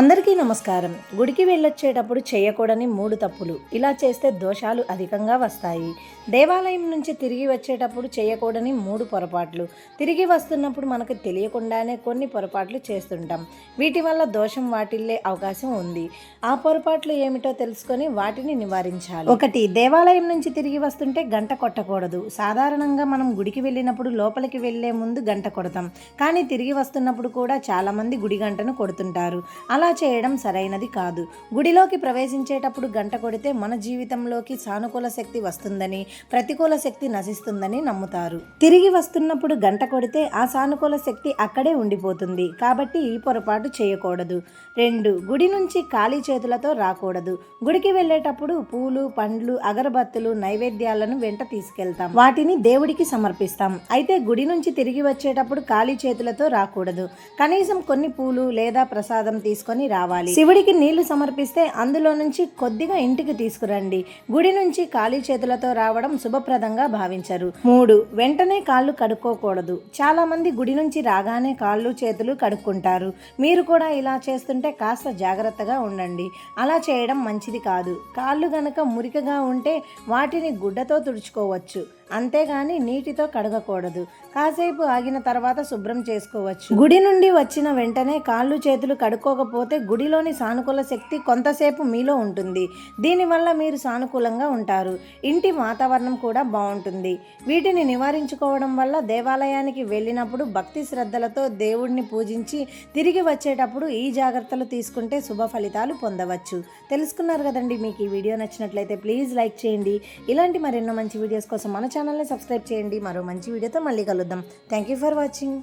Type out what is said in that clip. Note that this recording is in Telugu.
అందరికీ నమస్కారం. గుడికి వెళ్ళొచ్చేటప్పుడు చేయకూడని మూడు తప్పులు. ఇలా చేస్తే దోషాలు అధికంగా వస్తాయి. దేవాలయం నుంచి తిరిగి వచ్చేటప్పుడు చేయకూడని మూడు పొరపాట్లు. తిరిగి వస్తున్నప్పుడు మనకు తెలియకుండానే కొన్ని పొరపాట్లు చేస్తుంటాం. వీటి వల్ల దోషం వాటిల్లే అవకాశం ఉంది. ఆ పొరపాట్లు ఏమిటో తెలుసుకొని వాటిని నివారించాలి. ఒకటి దేవాలయం నుంచి తిరిగి వస్తుంటే గంట కొట్టకూడదు. సాధారణంగా మనం గుడికి వెళ్ళినప్పుడు లోపలికి వెళ్ళే ముందు గంట కొడతాం. కానీ తిరిగి వస్తున్నప్పుడు కూడా చాలామంది గుడి గంటను కొడుతుంటారు. అలా చేయడం సరైనది కాదు. గుడిలోకి ప్రవేశించేటప్పుడు గంట కొడితే మన జీవితంలోకి సానుకూల శక్తి వస్తుందని ప్రతికూల శక్తి నశిస్తుందని నమ్ముతారు. తిరిగి వస్తున్నప్పుడు గంట కొడితే ఆ సానుకూల శక్తి అక్కడే ఉండిపోతుంది. కాబట్టి ఈ పొరపాటు చేయకూడదు. రెండు గుడి నుంచి ఖాళీ చేతులతో రాకూడదు. గుడికి వెళ్ళేటప్పుడు పూలు పండ్లు అగరబత్తులు నైవేద్యాలను వెంట తీసుకెళ్తాం. వాటిని దేవుడికి సమర్పిస్తాం. అయితే గుడి నుంచి తిరిగి వచ్చేటప్పుడు ఖాళీ చేతులతో రాకూడదు. కనీసం కొన్ని పూలు లేదా ప్రసాదం తీసుకొని రావాలి. శివుడికి నీళ్ళు సమర్పిస్తే అందులో నుంచి కొద్దిగా ఇంటికి తీసుకురండి. గుడి నుంచి ఖాళీ చేతులతో రావడం శుభప్రదంగా భావించరు. మూడు వెంటనే కాళ్ళు కడుక్కోకూడదు. చాలా మంది గుడి నుంచి రాగానే కాళ్ళు చేతులు కడుక్కుంటారు. మీరు కూడా ఇలా చేస్తుంటే కాస్త జాగ్రత్తగా ఉండండి. అలా చేయడం మంచిది కాదు. కాళ్ళు గనక మురికగా ఉంటే వాటిని గుడ్డతో తుడుచుకోవచ్చు. అంతేగాని నీటితో కడగకూడదు. కాసేపు ఆగిన తర్వాత శుభ్రం చేసుకోవచ్చు. గుడి నుండి వచ్చిన వెంటనే కాళ్ళు చేతులు కడుక్కోకపోతే గుడిలోని సానుకూల శక్తి కొంతసేపు మీలో ఉంటుంది. దీనివల్ల మీరు సానుకూలంగా ఉంటారు. ఇంటి వాతావరణం కూడా బాగుంటుంది. వీటిని నివారించుకోవడం వల్ల దేవాలయానికి వెళ్ళినప్పుడు భక్తి శ్రద్ధలతో దేవుడిని పూజించి తిరిగి వచ్చేటప్పుడు ఈ జాగ్రత్తలు తీసుకుంటే శుభ ఫలితాలు పొందవచ్చు. తెలుసుకున్నారు కదండి మీకు ఈ వీడియో నచ్చినట్లయితే ప్లీజ్ లైక్ చేయండి. ఇలాంటి మరెన్నో మంచి వీడియోస్ కోసం మన ఛానల్ని సబ్స్క్రైబ్ చేయండి. మరో మంచి వీడియోతో మళ్ళీ కలుద్దాం. Thank you for watching